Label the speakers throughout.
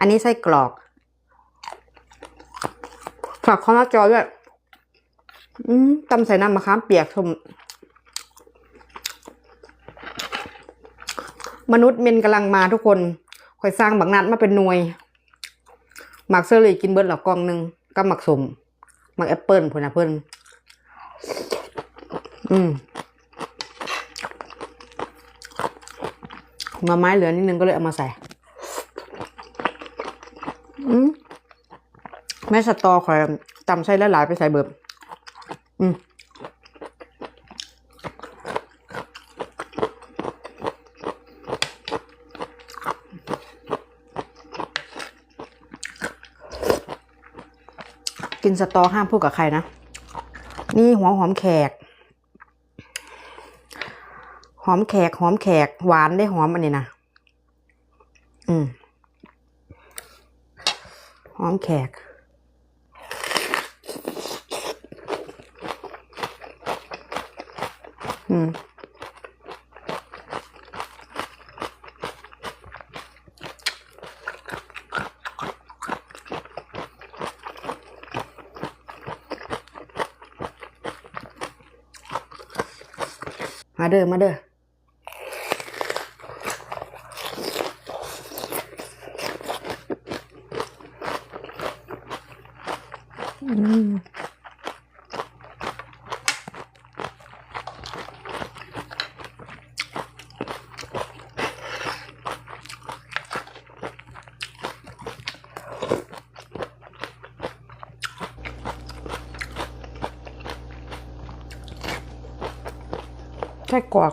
Speaker 1: อันนี้ไส้กรอกฝากคอมหน้าจอด้วยอืมตำใส่น้ำมะขามเปียกชมมนุษย์เมนกำลังมาทุกคนคอยสร้างบักนัดมาเป็นหน่วย หมักเซอรี่กินเบิร์ดหรอกกองหนึ่งกับหมักสมหมักแอปเปิลพุ่นนะเพิ่นอืมมาไม้เหลือนิดนึงก็เลยเอามาใส่ อืม แม่สตอคอยตำใส่หลายไปใส่เบิบอืมกินสตอห้ามพูดกับใครนะ นี่หัวหอมแขก หอมแขก หอมแขก หวานได้หอมอันนี้นะอืมหอมแขก อืมมาเด้อมาเด้อ ไส้กรอก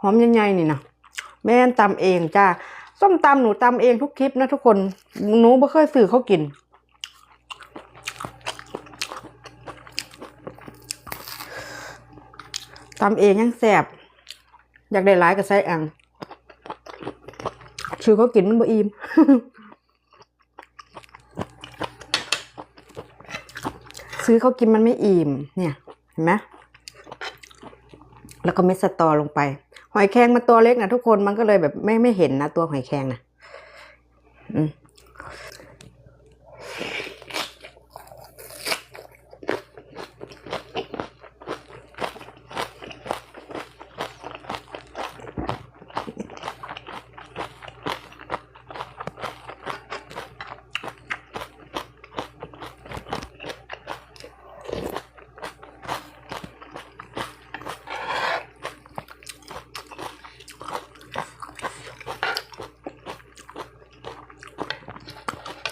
Speaker 1: หอมใหญ่ๆนี่นะแม่นตำเองจ้าส้มตำหนูตำเองทุกคลิปนะทุกคน หนูไม่เคยซื้อเขากิน ตำเองยังแสบอยากได้ร้ายกับไส้อังชื่อเขากินมันบ่อิ่มซื้อเขากินมันไม่อิ่มเนี่ย เห็นไหมแล้วก็เม็ดสตอลงไป หอยแครงมันตัวเล็กนะทุกคนมันก็เลยแบบไม่ไม่เห็นนะตัวหอยแครงนะอืม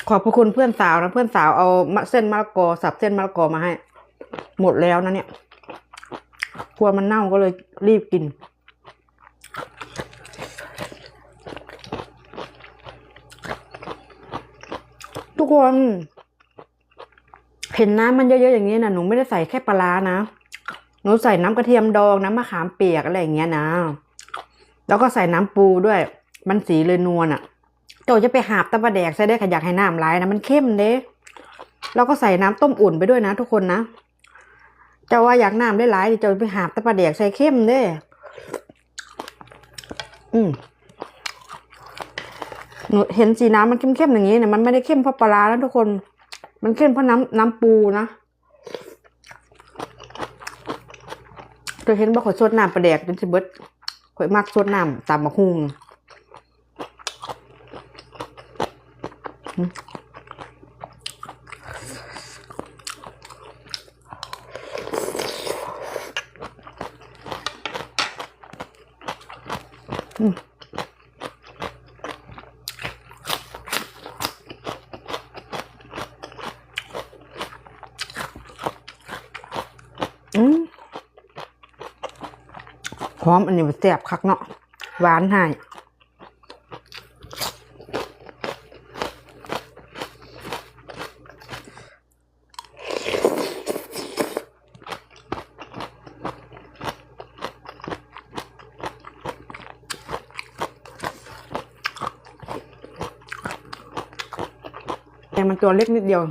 Speaker 1: ขอบพระคุณเพื่อนสาวนะเพื่อนสาวเอาเส้นมะละกอสับเส้นมะละกอมาให้ หมดแล้วนะเนี่ยกลัวมันเน่าก็เลยรีบกิน ทุกคน เห็นน้ำมันเยอะๆอย่างนี้นะหนูไม่ได้ใส่แค่ปลานะหนูใส่น้ำกระเทียมดองน้ำมะขามเปียกอะไรอย่างเงี้ยนะ แล้วก็ใส่น้ำปูด้วย มันสีเลยนวลอะ โจจะไปหาบตะปะแดกใส่ได้ขยากให้น้ำไหลายนะมันเข้มเด้แล้วก็ใส่น้ำต้มอุ่นไปด้วยนะ ทุกคนนะเจ้าว่าอยากน้ำได้หลายเจ้าไปหาบตะปะแดกใส่เข้มเด้อืมหนูเห็นสีน้ำมันเข้มๆอย่างนี้เนี่ยมันไม่ได้เข้มเพราะปลาร้านะทุกคน มันเข้มเพราะน้ำน้ำปูนะเคยเห็นบ่ข่อยสดน้ำปลาแดกจนสิเบิดข่อยมักสดน้ำตามมะฮุง อืมหอมอันนี้มันแซ่บคักเนาะหวานให้ งมันตัวเล็กนิดเดียว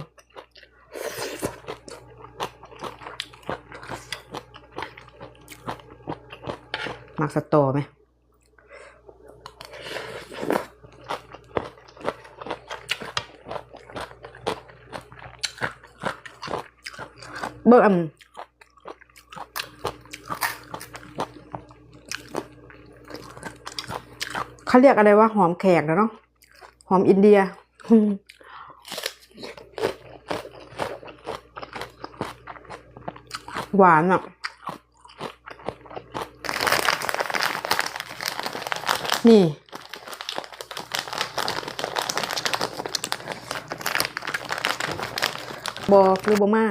Speaker 1: มักสตอไหมเบิร์มเขาเรียกอะไรว่าหอมแขกนะเนาะหอมอินเดีย หวานอะ นี่ บอกหรือบ่มา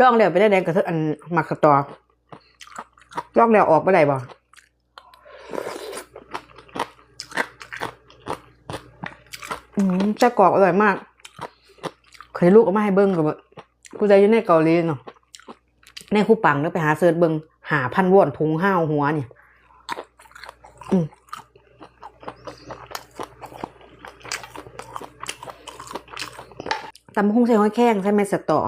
Speaker 1: ลองแล้วไปได้แดงกับเธออันหมักสตอลองแล้วออกไปได้บ่อืมจะกรอบอร่อยมาก เคยลูกเอามาให้เบิ้งกับผู้ใจอยู่ในเกาหลีเนาะในคู่ปังเด้อไปหาเสิร์ชเบิ้งหาพันวอนทุงห้าวหัวเนี่ยตำหุ่งใส่ห้อยแข้งใส่เม็ดสตอ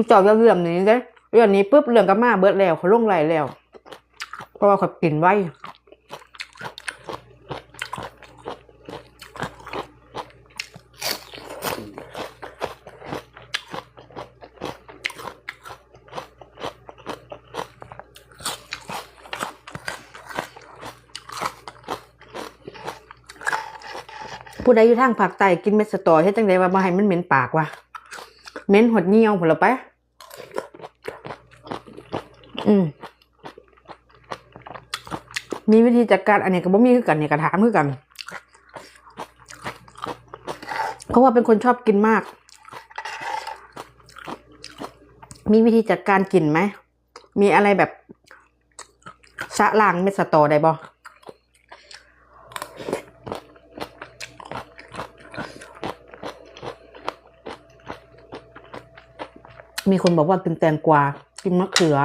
Speaker 1: มึงจอบเรื่องนี้เด้เรื่องนี้ปุ๊บเรื่องก็มาเบิดแล้วเขาลงไหลแล้ว เพราะว่าเขากินไว้ผู้ใดอยู่ทางภาคใต้กินเม็ดสตอเฮ็ดจังไดว่าบ่ให้มันเหม็นปากวะเหม้นหดเงียวผลไป อืมมีวิธีจัดการอันนี้ก็บ่มีคือกันเนี่ยกระถามคือกัน เพราะว่าเป็นคนชอบกินมาก มีวิธีจัดการกลิ่นไหม มีอะไรแบบสะล้างเม็ดสตอได้บ่มีคนบอกว่ากินแตงกวา กินมะเขือ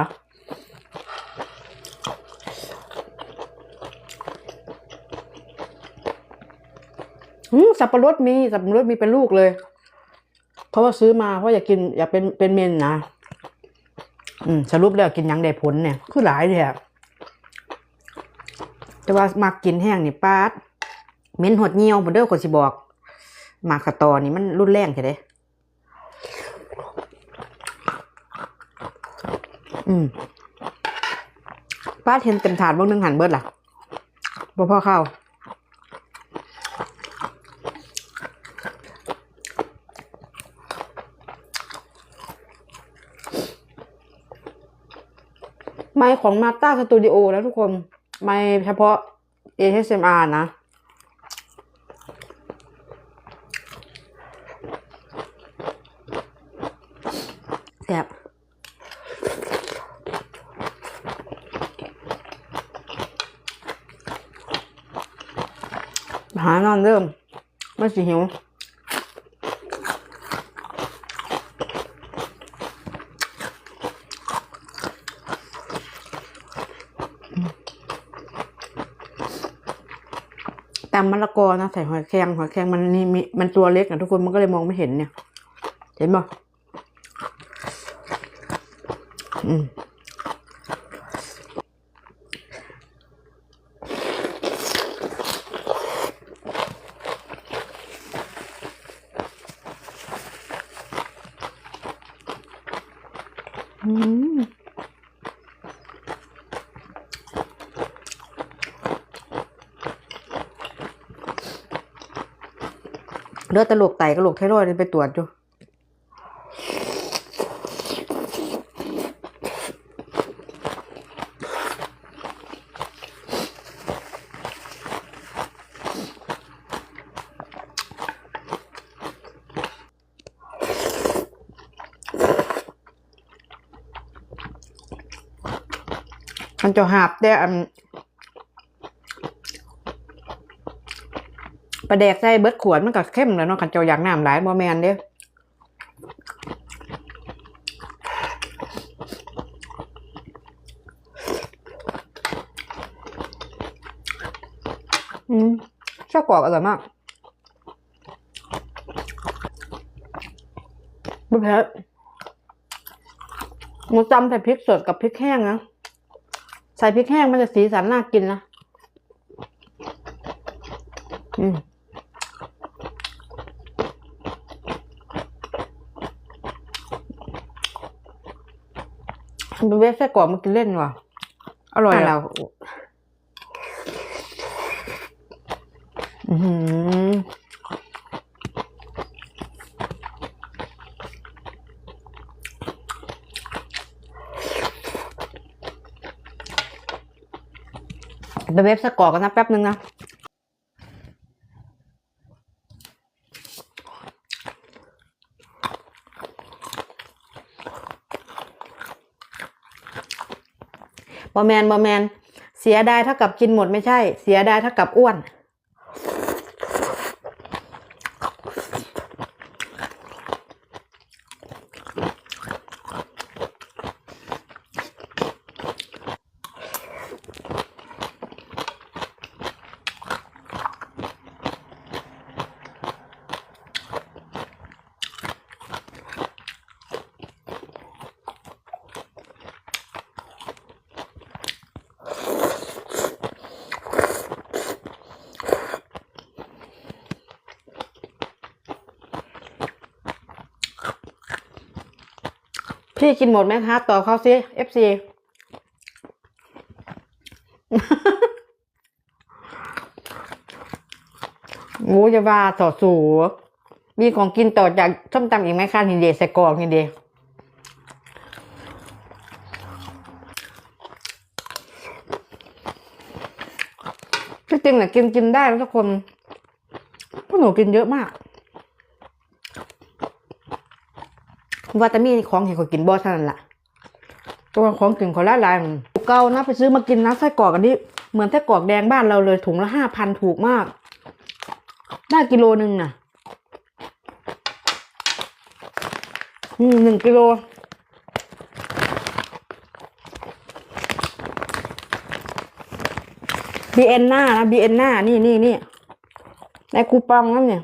Speaker 1: อืม สับปะรดมีสับปะรดมีเป็นลูกเลย เพราะว่าซื้อมาเพราะอยากกินอยากเป็นเป็นเมนนะอืมสรุปแล้วกินยังได้ผลเนี่ย คือหลายเลยอะแต่ว่ามากินแห้งนี่ปาดเหม็นหดเงียวผมเด้อคนสิบอกหมากสะตอนี่มันรุนแรงใช่ไหมอืมป้าเห็นเต็มถาดบ้างนึงหันเบิดล่ะบ่พ่อเข้า ไมค์ของมาต้าสตูดิโอแล้วทุกคนไมค์เฉพาะ ASMR นะ แซ่บหานอนเริ่ม ไม่สิหิว มะละกอนะใส่หอยแครงหอยแครงมันนี่มีมันตัวเล็กนะทุกคนมันก็เลยมองไม่เห็นเนี่ย เห็นปะอืม ลือดตะลูกไตกระโหลกไทรอยด์นี่ไปตรวจอยู่มันจะหาบได้ ปลาแดกใส่เบิดขวดมันก็เข้มแล้วเนาะคันเจ้าอยากน้ำหลายบ่แมนเด้อืมชอบกรอกอร่อยมากไม่เผ็ดหมูจำใส่พริกสดกับพริกแห้งนะ ใส่พริกแห้งมันจะสีสันน่ากินนะ อืม เป็นเวฟไส้กรอกมันกินเล่นว่ะ อร่อยแล้วอือหือไปเวฟไส้กรอกกันนะแป๊บนึงนะ บอแมนบอแมนเสียดายเท่ากับกินหมดไม่ใช่ เสียดายเท่ากับอ้วนี่กินหมดไหมคะต่อเขาซิ FC โอ้จะว่าต่อสูมีของกินต่อจากส้มตำอีกไหมคะนี่เดใส่กรอกนี่เดที่จริงน่ะกินกินได้แล้วทุกคนพวกหนูกินเยอะมาก ว่าแต่มีของเห็นคนกินบ่เท่านั้นล่ะตัวของกินคนละลายเก่านะไปซื้อมากินนะไส้กรอกอันนี้เหมือนไส้กรอกแดงบ้านเราเลยถุงละห้าพันถูกมาก ได้กิโลหนึ่งน่ะอืมหนึ่งกิโลบีเอ็นหน้านะบีเอ็นหน้านี่นี่นี่ในคูปองนั่นเนี่ย